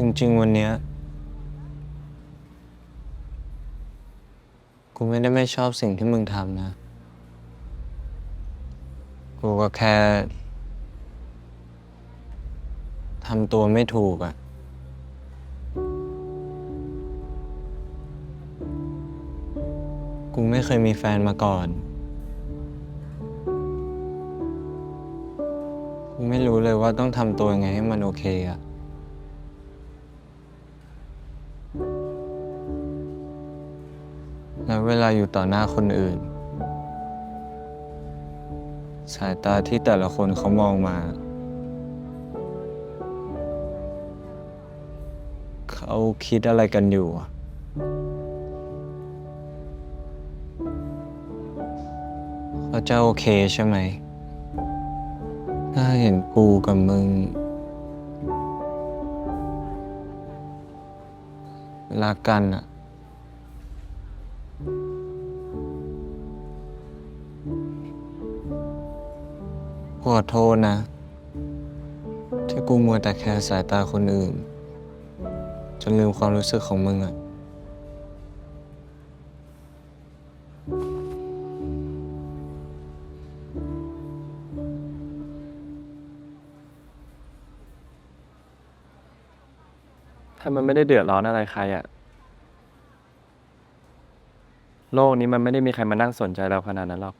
จริง ๆ วันเนี้ยกูไม่ได้ไม่ชอบสิ่งที่มึงทำนะ กูก็แค่ทำตัวไม่ถูกอะกูไม่เคยมีแฟนมาก่อน กูไม่รู้เลยว่าต้องทำตัวยังไงให้มันโอเคอะ แล้วเวลาอยู่ต่อหน้าคนอื่น สายตาที่แต่ละคนเขามองมา เขาคิดอะไรกันอยู่ เขาจะโอเคใช่ไหม ถ้าเห็นกูกับมึงรักกันอะ ขอโทษนะ ที่กูมัวแต่แคร์สายตาคนอื่น จนลืมความรู้สึกของมึงอะถ้ามันไม่ได้เดือดร้อนอะไรใครอะโลกนี้มันไม่ได้มีใครมานั่งสนใจเราขนาดนั้นหรอก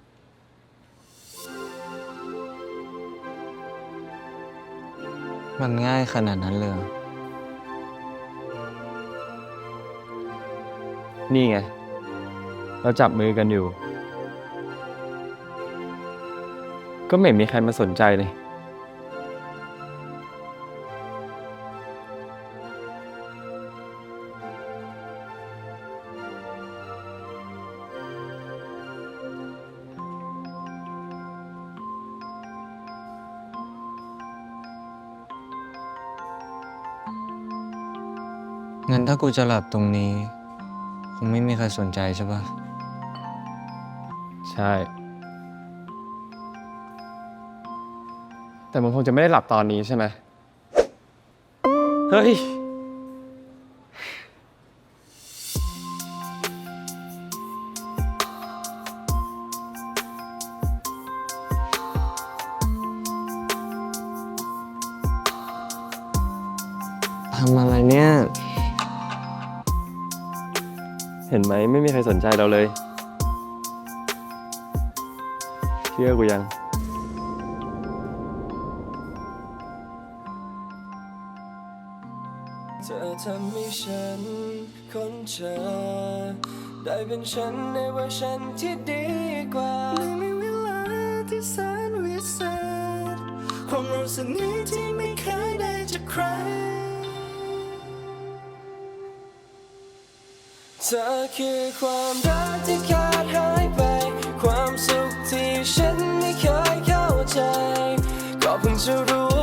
มันง่ายขนาดนั้นเลยเหรอนี่ไง เราจับมือกันอยู่ ก็ไม่เห็นมีใครมาสนใจเลย งั้นถ้ากูจะหลับตรงนี้ คงไม่มีใครสนใจใช่ปะใช่ แต่มันคงจะไม่ได้หลับตอนนี้ใช่ไหมเฮ้ย ทำอะไรเนี่ย เห็นไหมไม่มีใครสนใจเราเลย เชื่อกูยังเธอทำให้ฉันคนเจอได้เป็นฉันในเวอร์ชันที่ดีกว่าในเวลาที่แสนวิเศษความรู้สึกนี้ที่ไม่เคยได้จากใคร เธอคือความรักที่ขาดหายไป ความสุขที่ฉันไม่เคยเข้าใจ ก็เพิ่งจะรู้